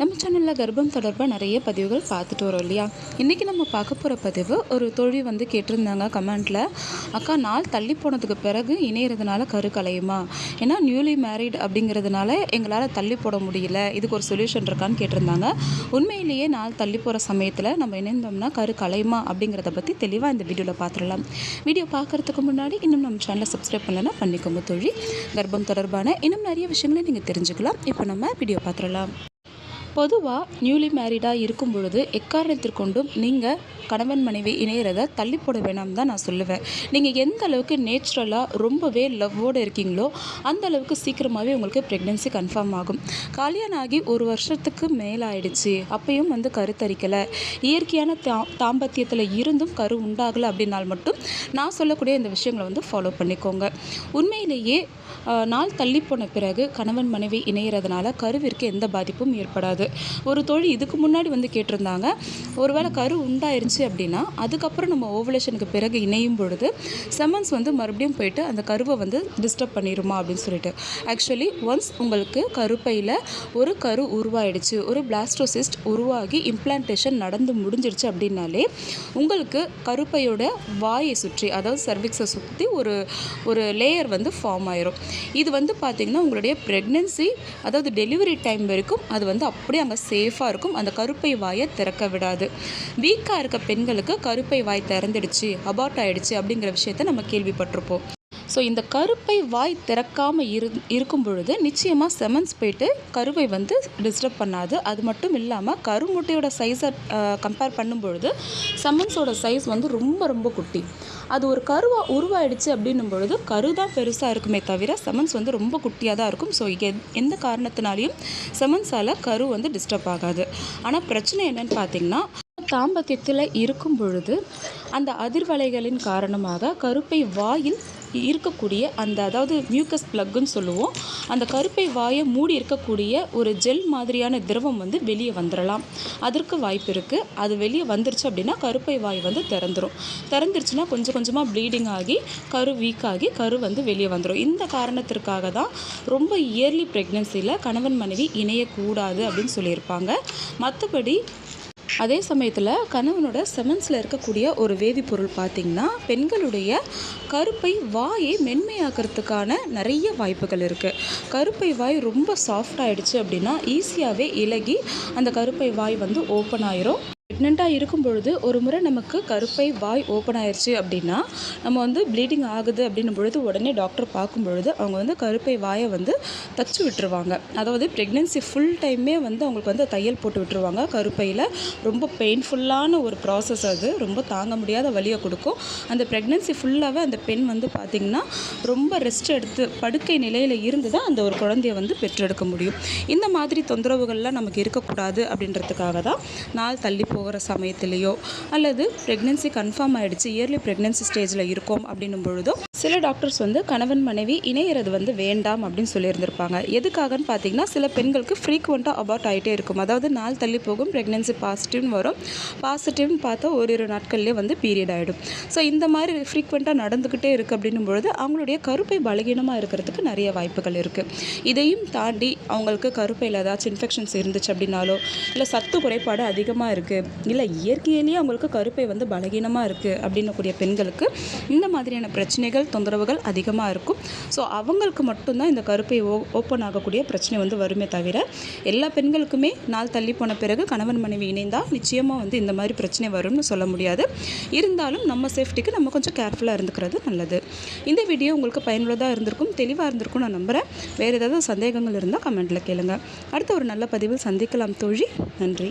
நம்ம சேனலில் கர்ப்பம் தொடர்பாக நிறைய பதிவுகள் பார்த்துட்டு வரோம் இல்லையா? இன்றைக்கி நம்ம பார்க்க போகிற பதிவு ஒரு தோழி வந்து கேட்டிருந்தாங்க கமெண்ட்டில் அக்கா நாள் தள்ளி போனதுக்கு பிறகு இணையறதுனால கரு கலையுமா? ஏன்னா நியூலி மேரிட் அப்படிங்கிறதுனால எங்களால் தள்ளி போட முடியல. இதுக்கு ஒரு சொல்யூஷன் இருக்கான்னு கேட்டிருந்தாங்க. உண்மையிலேயே நாள் தள்ளி போகிற சமயத்தில் நம்ம இணைந்தோம்னா கரு கலையுமா? அப்படிங்கிறத பற்றி தெளிவாக இந்த வீடியோவில் பார்த்துடலாம். வீடியோ பார்க்குறதுக்கு முன்னாடி இன்னும் நம்ம சேனலை சப்ஸ்கிரைப் பண்ணலன்னா பண்ணிக்கோங்க தோழி. கர்ப்பம் தொடர்பான இன்னும் நிறைய விஷயங்களை நீங்கள் தெரிஞ்சுக்கலாம். இப்போ நம்ம வீடியோ பார்த்துடலாம். பொதுவாக நியூலி மேரிடாக இருக்கும் பொழுது எக்காரணத்திற்கொண்டும் நீங்கள் கணவன் மனைவி இணையிறத தள்ளி போட வேணாம் தான் நான் சொல்லுவேன். நீங்கள் எந்த அளவுக்கு நேச்சுரலாக ரொம்பவே லவ்வோடு இருக்கீங்களோ அந்த அளவுக்கு சீக்கிரமாகவே உங்களுக்கு ப்ரெக்னென்சி கன்ஃபார்ம் ஆகும். கல்யாணம் ஆகி ஒரு வருஷத்துக்கு மேலே ஆயிடுச்சு அப்பயும் வந்து கருத்தரிக்கலை. இயற்கையான தா தாம்பத்தியத்தில் இருந்தும் கரு உண்டாகலை அப்படின்னால் மட்டும் நான் சொல்லக்கூடிய இந்த விஷயங்களை வந்து ஃபாலோ பண்ணிக்கோங்க. உண்மையிலேயே நாள் தள்ளி போன பிறகு கணவன் மனைவி இணையிறதுனால கருவிற்கு எந்த பாதிப்பும் ஏற்படாது. ஒரு தொழில் இதுக்கு முன்னாடி வந்து கேட்டிருந்தாங்க ஒருவேளை கரு உண்டாயிருச்சு அப்படின்னா அதுக்கப்புறம் நம்ம ஓவலேஷனுக்கு பிறகு இணையும் பொழுது செமன்ஸ் வந்து மறுபடியும் போயிட்டு அந்த கருவை வந்து டிஸ்டர்ப் பண்ணிடுமா அப்படின்னு சொல்லிட்டு. ஆக்சுவலி ஒன்ஸ் உங்களுக்கு கருப்பையில் ஒரு கரு உருவாயிடுச்சு ஒரு பிளாஸ்டோசிஸ்ட் உருவாகி இம்ப்ளான்டேஷன் நடந்து முடிஞ்சிருச்சு அப்படின்னாலே உங்களுக்கு கருப்பையோட வாயை சுற்றி அதாவது சர்விக்ஸை சுற்றி ஒரு ஒரு லேயர் வந்து ஃபார்ம் ஆயிரும். இது வந்து பார்த்திங்கன்னா உங்களுடைய ப்ரெக்னென்சி அதாவது டெலிவரி டைம் வரைக்கும் அது வந்து அப்படியே அங்கே சேஃபாக இருக்கும். அந்த கருப்பை வாயை திறக்க விடாது. வீக்காக இருக்க பெண்களுக்கு கருப்பை வாய் திறந்துடுச்சு அபார்ட் ஆயிடுச்சு அப்படிங்கிற விஷயத்த நம்ம கேள்விப்பட்டிருப்போம். ஸோ இந்த கருப்பை வாய் திறக்காமல் இரு இருக்கும் பொழுது நிச்சயமாக செமன்ஸ் போயிட்டு கருவை வந்து டிஸ்டர்ப் பண்ணாது. அது மட்டும் இல்லாமல் கருமுட்டையோட சைஸை கம்பேர் பண்ணும் பொழுது செமன்ஸோட சைஸ் வந்து ரொம்ப ரொம்ப குட்டி. அது ஒரு கருவா உருவாயிடுச்சு அப்படின்னும் பொழுது கரு தான் பெருசாக இருக்குமே தவிர செமன்ஸ் வந்து ரொம்ப குட்டியாக தான் இருக்கும். ஸோ எந்த காரணத்தினாலையும் செமன்ஸால் கரு வந்து டிஸ்டர்ப் ஆகாது. ஆனால் பிரச்சனை என்னன்னு பார்த்தீங்கன்னா தாம்பத்தியத்தில் இருக்கும் பொழுது அந்த அதிர்வலைகளின் காரணமாக கருப்பை வாயில் இருக்கக்கூடிய அந்த அதாவது மியூக்கஸ் ப்ளக்குன்னு சொல்லுவோம் அந்த கருப்பை வாயை மூடி இருக்கக்கூடிய ஒரு ஜெல் மாதிரியான திரவம் வந்து வெளியே வந்துடலாம் அதற்கு வாய்ப்பு இருக்குது அது வெளியே வந்துருச்சு அப்படின்னா கருப்பை வாய் வந்து திறந்துடும் திறந்துருச்சுன்னா கொஞ்சம் கொஞ்சமாக ப்ளீடிங் ஆகி கரு வீக் ஆகி கரு வந்து வெளியே வந்துடும் இந்த காரணத்திற்காக தான் ரொம்ப இயர்லி ப்ரெக்னென்சியில் கணவன் மனைவி இணையக்கூடாது அப்படின்னு சொல்லியிருப்பாங்க. மற்றபடி அதே சமயத்தில் கணவனோட செமன்ஸில் இருக்கக்கூடிய ஒரு வேதிப்பொருள் பார்த்திங்கன்னா பெண்களுடைய கருப்பை வாயை மென்மையாக்கிறதுக்கான நிறைய வாய்ப்புகள் இருக்குது கருப்பை வாய் ரொம்ப சாஃப்ட் ஆயிடுச்சு அப்படின்னா ஈஸியாகவே இலகி அந்த கருப்பை வாய் வந்து ஓப்பன் ஆயிரும். ப்ரெக்னெண்ட்டாக இருக்கும் பொழுது ஒரு முறை நமக்கு கருப்பை வாய் ஓப்பன் ஆயிடுச்சு அப்படின்னா நம்ம வந்து ப்ளீடிங் ஆகுது அப்படின்னும் பொழுது உடனே டாக்டர் பார்க்கும் பொழுது அவங்க வந்து கருப்பை வாயை வந்து தச்சு விட்டுருவாங்க. அதாவது ப்ரெக்னென்சி ஃபுல் டைமே வந்து அவங்களுக்கு வந்து தையல் போட்டு விட்டுருவாங்க. கருப்பையில் ரொம்ப பெயின்ஃபுல்லான ஒரு ப்ராசஸ் அது. ரொம்ப தாங்க முடியாத வழியை கொடுக்கும். அந்த ப்ரெக்னென்சி ஃபுல்லாகவே அந்த பெண் வந்து பார்த்திங்கன்னா ரொம்ப ரெஸ்ட் எடுத்து படுக்கை நிலையில் இருந்து தான் அந்த ஒரு குழந்தைய வந்து பெற்றெடுக்க முடியும். இந்த மாதிரி தொந்தரவுகள்லாம் நமக்கு இருக்கக்கூடாது அப்படின்றதுக்காக தான் நாள் தள்ளி போகிற சமயத்திலேயோ அல்லது ப்ரெக்னென்சி கன்ஃபார்ம் ஆகிடுச்சு இயர்லி ப்ரெக்னென்சி ஸ்டேஜில் இருக்கோம் அப்படின்னும் பொழுதோ சில டாக்டர்ஸ் வந்து கணவன் மனைவி இணையிறது வந்து வேண்டாம் அப்படின்னு சொல்லியிருந்திருப்பாங்க. எதுக்காகன்னு பார்த்தீங்கன்னா சில பெண்களுக்கு ஃப்ரீக்வெண்ட்டாக அபார்ட் ஆகிட்டே இருக்கும். அதாவது நாள் தள்ளி போகும் ப்ரெக்னென்சி பாசிட்டிவ்னு வரும். பாசிட்டிவ்னு பார்த்தா ஓரிரு நாட்கள்லேயே வந்து பீரியட் ஆகிடும் ஸோ இந்த மாதிரி ஃப்ரீக்வெண்ட்டாக நடந்துக்கிட்டே இருக்குது அப்படின்னும் பொழுது அவங்களுடைய கருப்பை பலகீனமாக இருக்கிறதுக்கு நிறைய வாய்ப்புகள் இருக்குது இதையும் தாண்டி அவங்களுக்கு கருப்பையில் ஏதாச்சும் இன்ஃபெக்ஷன்ஸ் இருந்துச்சு அப்படின்னாலோ இல்லை சத்து குறைபாடு அதிகமாக இருக்குது இல்லை இயற்கையிலேயே அவங்களுக்கு கருப்பை வந்து பலகீனமாக இருக்குது அப்படின்னக்கூடிய பெண்களுக்கு இந்த மாதிரியான பிரச்சனைகள் தொந்தரவுகள் அதிகமாக இருக்கும். ஸோ அவங்களுக்கு மட்டும்தான் இந்த கருப்பை ஓ ஓப்பன் ஆகக்கூடிய பிரச்சனை வந்து வருமே தவிர எல்லா பெண்களுக்குமே நாள் தள்ளி போன பிறகு கணவன் மனைவி இணைந்தால் நிச்சயமாக வந்து இந்த மாதிரி பிரச்சனை வரும்னு சொல்ல முடியாது. இருந்தாலும் நம்ம சேஃப்டிக்கு நம்ம கொஞ்சம் கேர்ஃபுல்லாக இருந்துக்கிறது நல்லது. இந்த வீடியோ உங்களுக்கு பயனுள்ளதாக இருந்திருக்கும் தெளிவாக இருந்திருக்கும் நான் நம்புகிறேன் வேறு ஏதாவது சந்தேகங்கள் இருந்தால் கமெண்ட்டில் கேளுங்க. அடுத்த ஒரு நல்ல பதிவில் சந்திக்கலாம் தோழி. நன்றி.